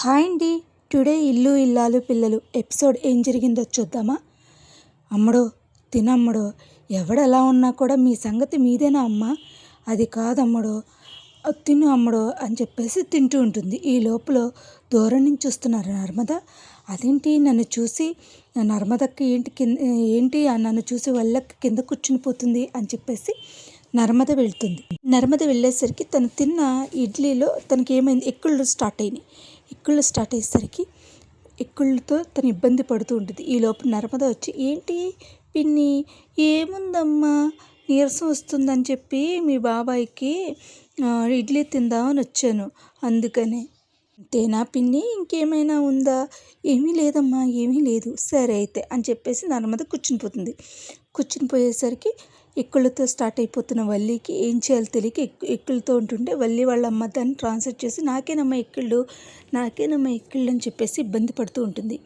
Hi అండి. Today ఇల్లు ఇల్లాలు పిల్లలు ఎపిసోడ్ ఏం జరిగిందో చూద్దామా? అమ్మడో తినమ్మడో ఎవడెలా ఉన్నా కూడా మీ సంగతి మీదేనా అమ్మా? అది కాదమ్మడో తిను అమ్మడో అని చెప్పేసి తింటూ ఉంటుంది. ఈ లోపల దూరం నుంచి చూస్తున్నారు నర్మద. అదేంటి? నన్ను చూసి నర్మదకి ఏంటి కింద ఏంటి? నన్ను చూసి వాళ్ళకి కింద కూర్చుని పోతుంది అని చెప్పేసి నర్మద వెళ్తుంది. నర్మద వెళ్ళేసరికి తను తిన్న ఇడ్లీలో తనకి ఏమైంది ఎక్కులు స్టార్ట్ అయినాయి. ఎక్కుళ్ళు స్టార్ట్ అయ్యేసరికి ఎక్కుళ్ళతో తను ఇబ్బంది పడుతూ ఉంటుంది. ఈ లోపు నర్మద వచ్చి ఏంటి? పిన్ని ఏముందమ్మా? నీరసం వస్తుందని చెప్పి మీ బాబాయ్కి ఇడ్లీ తిందామని వచ్చాను. అందుకనే. అంతేనా పిన్ని? ఇంకేమైనా ఉందా? ఏమీ లేదమ్మా ఏమీ లేదు. సరే అయితే అని చెప్పేసి నర్మద కూర్చుని పోతుంది. కూర్చుని పోయేసరికి ఎక్కులతో స్టార్ట్ అయిపోతున్న వల్లికి ఏం చేయాలో తెలియక ఎక్కులతో ఉంటుంటే వల్లి వాళ్ళ అమ్మ దాన్ని ట్రాన్స్ఫర్ చేసి నాకేనమ్మ ఎక్కిళ్ళు నాకేనమ్మ ఎక్కిళ్ళు అని చెప్పేసి ఇబ్బంది పడుతూ ఉంటుంది.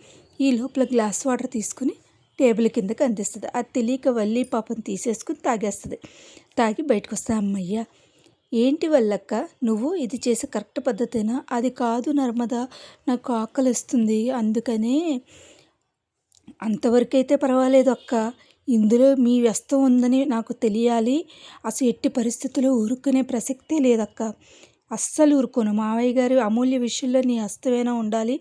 ఈ లోపల గ్లాస్ వాటర్ తీసుకుని టేబుల్ కిందకి అందిస్తుంది. అది తెలియక వల్లి పాపం తీసేసుకుని తాగేస్తుంది. తాగి బయటకు వస్తుంది అమ్మయ్య ఏంటి వల్లక్క? నువ్వు ఇది చేసే కరెక్ట్ పద్ధతేనా? అది కాదు నర్మద నాకు ఆకలిస్తుంది అందుకనే అంతవరకైతే పర్వాలేదు అక్క. ఇందులో మీ వ్యస్తం ఉందని నాకు తెలియాలి. అసలు ఎట్టి పరిస్థితుల్లో ఊరుకునే ప్రసక్తే లేదక్క. అస్సలు ఊరుకోను. మావయ్య గారు అమూల్య విషయంలో నీ హస్తమైనా ఉండాలి.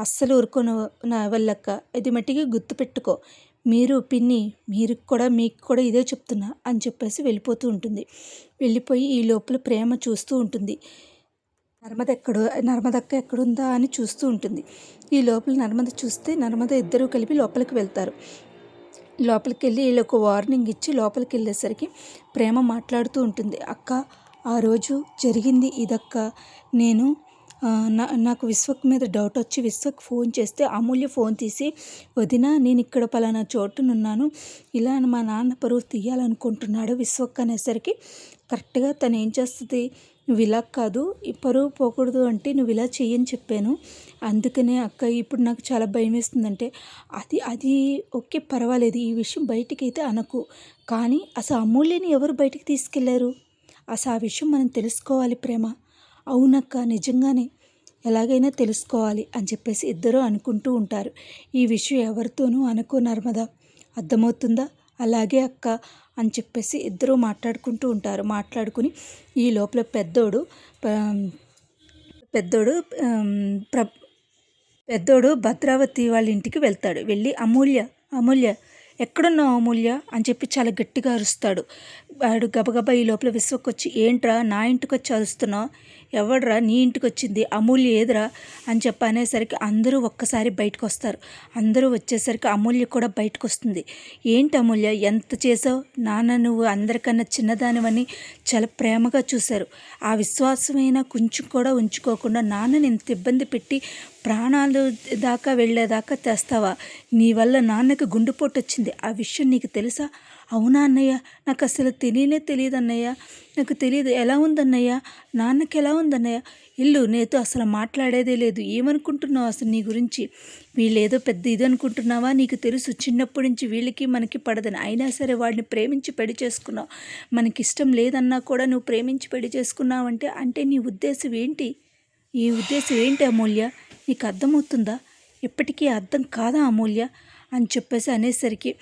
అస్సలు ఊరుకోను నా వల్లక్క ఇది మట్టికి గుర్తుపెట్టుకో మీరు పిన్ని మీరు కూడా మీకు కూడా ఇదే చెప్తున్నా అని చెప్పేసి వెళ్ళిపోతూ ఉంటుంది. వెళ్ళిపోయి ఈ లోపల ప్రేమ చూస్తూ ఉంటుంది. నర్మద ఎక్కడో నర్మదక్క ఎక్కడుందా అని చూస్తూ ఉంటుంది. ఈ లోపల నర్మద చూస్తే నర్మద ఇద్దరూ కలిపి లోపలికి వెళ్తారు. లోపలికి వెళ్ళి వీళ్ళకు వార్నింగ్ ఇచ్చి లోపలికి వెళ్ళేసరికి ప్రేమ మాట్లాడుతూ ఉంటుంది. అక్క ఆ రోజు జరిగింది ఇదక్క. నేను నా నాకు విశ్వక్ మీద డౌట్ వచ్చి విశ్వక్ ఫోన్ చేస్తే అమూల్య ఫోన్ తీసి వదిన నేను ఇక్కడ పలానా చోటునున్నాను. ఇలా మా నాన్న పరువు తీయాలనుకుంటున్నాడు విశ్వక్ అనేసరికి కరెక్ట్గా తను ఏం చేస్తుంది? నువ్వు ఇలా కాదు ఈ పరువు పోకూడదు అంటే నువ్వు ఇలా చెయ్యని చెప్పాను. అందుకనే అక్క ఇప్పుడు నాకు చాలా భయం వేస్తుందంటే అది అది ఓకే పర్వాలేదు ఈ విషయం బయటికి అయితే అనకు. కానీ అసలు అమూల్యని ఎవరు బయటికి తీసుకెళ్ళారు? అసలు ఆ విషయం మనం తెలుసుకోవాలి ప్రేమ. అవునక్క నిజంగానే. ఎలాగైనా తెలుసుకోవాలి అని చెప్పేసి ఇద్దరూ అనుకుంటూ ఉంటారు. ఈ విషయం ఎవరితోనూ అనుకో నర్మదా. అర్థమవుతుందా? అలాగే అక్క అని చెప్పేసి ఇద్దరూ మాట్లాడుకుంటూ ఉంటారు. మాట్లాడుకుని ఈ లోపల పెద్దోడు పెద్దోడు ప్ర పెద్దోడు భద్రావతి వాళ్ళ ఇంటికి వెళ్తాడు. వెళ్ళి అమూల్య అమూల్య ఎక్కడున్నావు అమూల్య? అని చెప్పి చాలా గట్టిగా అరుస్తాడు. వాడు గబగబా ఈ లోపల విశ్వకొచ్చి ఏంట్రా నా ఇంటికి వచ్చి అరుస్తున్నావు? ఎవడ్రా నీ ఇంటికి వచ్చింది అమూల్య ఏదిరా? అని చెప్పి అనేసరికి అందరూ ఒక్కసారి బయటకు వస్తారు అందరూ వచ్చేసరికి అమూల్య కూడా బయటకు వస్తుంది ఏంటి అమూల్య ఎంత చేసావు నాన్న నువ్వు అందరికన్నా చిన్నదానివని చాలా ప్రేమగా చూశారు. ఆ విశ్వాసమైన కొంచెం కూడా ఉంచుకోకుండా నాన్నని ఇంత ఇబ్బంది పెట్టి ప్రాణాలు దాకా వెళ్ళేదాకా తెస్తావా? నీ వల్ల నాన్నకి గుండెపోటు వచ్చింది ఆ విషయం నీకు తెలుసా? అవునా అన్నయ్య? నాకు అసలు తెలియనే తెలియదు అన్నయ్య. నాకు తెలియదు. ఎలా ఉందన్నయ్య? నాన్నకి ఎలా ఉందన్నయ్య? ఇల్లు నేతో అసలు మాట్లాడేదే లేదు. ఏమనుకుంటున్నావు అసలు నీ గురించి? వీళ్ళేదో పెద్ద ఇది అనుకుంటున్నావా? నీకు తెలుసు చిన్నప్పటి నుంచి వీళ్ళకి మనకి పడదని. అయినా సరే వాడిని ప్రేమించి పెళ్ళి చేసుకున్నావు. మనకి ఇష్టం లేదన్నా కూడా నువ్వు ప్రేమించి పెళ్ళి చేసుకున్నావంటే అంటే నీ ఉద్దేశం ఏంటి? ఈ ఉద్దేశం ఏంటి అమూల్య? నీకు అర్థమవుతుందా ఎప్పటికీ అర్థం కాదా అమూల్య? అని చెప్పేసి అనేసరికి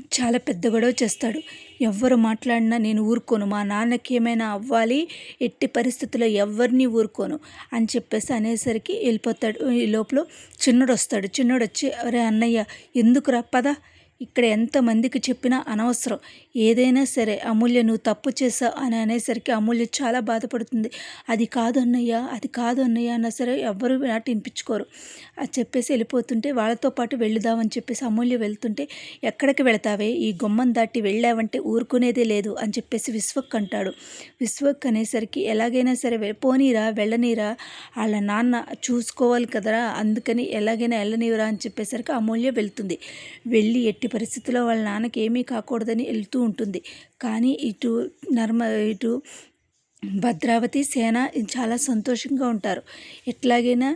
చాలా పెద్ద గొడవ చేస్తాడు. ఎవ్వరు మాట్లాడినా నేను ఊరుకోను. మా నాన్నకి ఏమైనా అవ్వాలి ఎట్టి పరిస్థితుల్లో ఎవరిని ఊరుకోను అని చెప్పేసి అనేసరికి వెళ్ళిపోతాడు. ఈ లోపల చిన్నడు వస్తాడు చిన్నడు వచ్చి అరే అన్నయ్య ఎందుకు రప్పదా ఇక్కడ ఎంతమందికి చెప్పినా అనవసరం. ఏదైనా సరే అమూల్య నువ్వు తప్పు చేసావు అని అనేసరికి అమూల్య చాలా బాధపడుతుంది. అది కాదు అన్నయ్య అది కాదు అన్నయ్య అన్నా సరే ఎవ్వరూ మాట వినిపించుకోరు. అది చెప్పేసి వెళ్ళిపోతుంటే వాళ్ళతో పాటు వెళుదామని చెప్పేసి అమూల్య వెళ్తుంటే ఎక్కడికి వెళతావే? ఈ గుమ్మం దాటి వెళ్ళావంటే ఊరుకునేదే లేదు అని చెప్పేసి విశ్వక్ అంటాడు. విశ్వక్ అనేసరికి ఎలాగైనా సరే పోనీరా వెళ్ళనీరా. వాళ్ళ నాన్న చూసుకోవాలి కదరా. అందుకని ఎలాగైనా వెళ్ళనీరా అని చెప్పేసరికి అమూల్య వెళ్తుంది. వెళ్ళి ఎట్టి పరిస్థితుల్లో వాళ్ళ నాన్నకి ఏమీ కాకూడదని వెళ్తూ ఉంటుంది. కానీ ఇటు నర్మ ఇటు భద్రావతి సేన చాలా సంతోషంగా ఉంటారు. ఎట్లాగైనా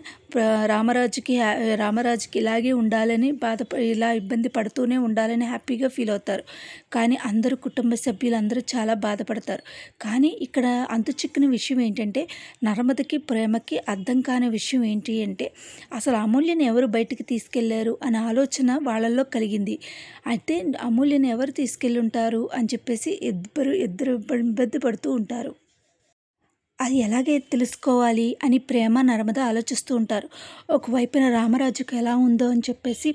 రామరాజుకి రామరాజుకి ఇలాగే ఉండాలని బాధ ఇలా ఇబ్బంది పడుతూనే ఉండాలని హ్యాపీగా ఫీల్ అవుతారు. కానీ అందరూ కుటుంబ సభ్యులు అందరూ చాలా బాధపడతారు. కానీ ఇక్కడ అంతు చిక్కిన విషయం ఏంటంటే నర్మదకి ప్రేమకి అర్థం కాని విషయం ఏంటి అంటే అసలు అమూల్యని ఎవరు బయటికి తీసుకెళ్ళారు అనే ఆలోచన వాళ్ళల్లో కలిగింది. అయితే అమూల్యని ఎవరు తీసుకెళ్ళి ఉంటారు అని చెప్పేసి ఇద్దరు ఇద్దరు ఇబ్బంది పడుతూ ఉంటారు. అది ఎలాగే తెలుసుకోవాలి అని ప్రేమ నర్మద ఆలోచిస్తూ ఉంటారు. ఒకవైపున రామరాజుకు ఎలా ఉందో అని చెప్పేసి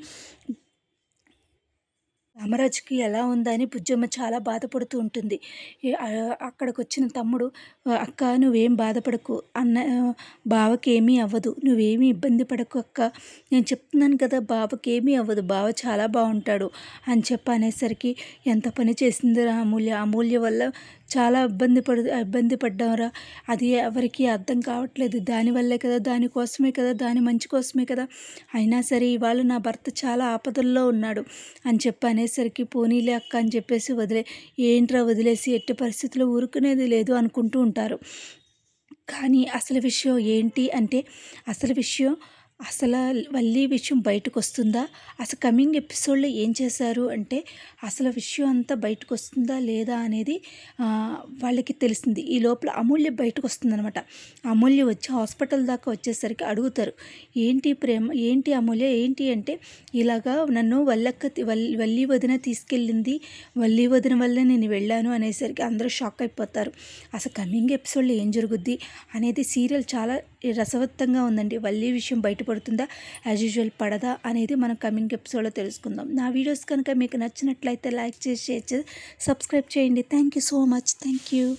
రామరాజుకి ఎలా ఉందని బుజ్జమ్మ చాలా బాధపడుతూ ఉంటుంది. అక్కడికి వచ్చిన తమ్ముడు అక్క నువ్వేం బాధపడకు అన్న బావకేమీ బావకి ఏమీ అవ్వదు నువ్వేమీ ఇబ్బంది పడకు అక్క నేను చెప్తున్నాను కదా బావకి ఏమీ అవ్వదు బావ చాలా బాగుంటాడు అని చెప్పి అనేసరికి ఎంత పని చేసిందిరా అమూల్య అమూల్య వల్ల చాలా ఇబ్బంది పడు ఇబ్బంది పడ్డారా. అది ఎవరికీ అర్థం కావట్లేదు. దానివల్లే కదా దానికోసమే కదా దాని మంచి కోసమే కదా. అయినా సరే ఇవాళ నా భర్త చాలా ఆపదల్లో ఉన్నాడు అని చెప్పి అనేసరికి పోనీలే అక్క అని చెప్పేసి వదిలే ఏంట్రా వదిలేసి ఎట్టి పరిస్థితుల్లో ఊరుకునేది లేదు అనుకుంటూ ఉంటారు. కానీ అసలు విషయం ఏంటి అంటే అసలు విషయం అసలు వల్లి విషయం బయటకు వస్తుందా అసలు కమింగ్ ఎపిసోడ్లో ఏం చేశారు? అంటే అసలు విషయం అంతా బయటకు వస్తుందా లేదా అనేది వాళ్ళకి తెలిసింది. ఈ లోపల అమూల్య బయటకు వస్తుందనమాట అమూల్య వచ్చి హాస్పిటల్ దాకా వచ్చేసరికి అడుగుతారు ఏంటి ప్రేమ? ఏంటి అమూల్య? ఏంటి? అంటే ఇలాగా నన్ను వల్లక్క వల్లి వదిన తీసుకెళ్ళింది. వల్లి వదిన వల్ల నేను వెళ్ళాను అనేసరికి అందరూ షాక్ అయిపోతారు. అసలు కమింగ్ ఎపిసోడ్లో ఏం జరుగుద్ది? అనేది సీరియల్ చాలా రసవత్తంగా ఉందండి. వల్లి విషయం బయట పడుతుందా యాజ్ యూజువల్ పడదా? అనేది మనం కమింగ్ ఎపిసోడ్లో తెలుసుకుందాం. నా వీడియోస్ కనుక మీకు నచ్చినట్లయితే లైక్ చేసి షేర్ చేసి సబ్స్క్రైబ్ చేయండి. Thank you so much thank you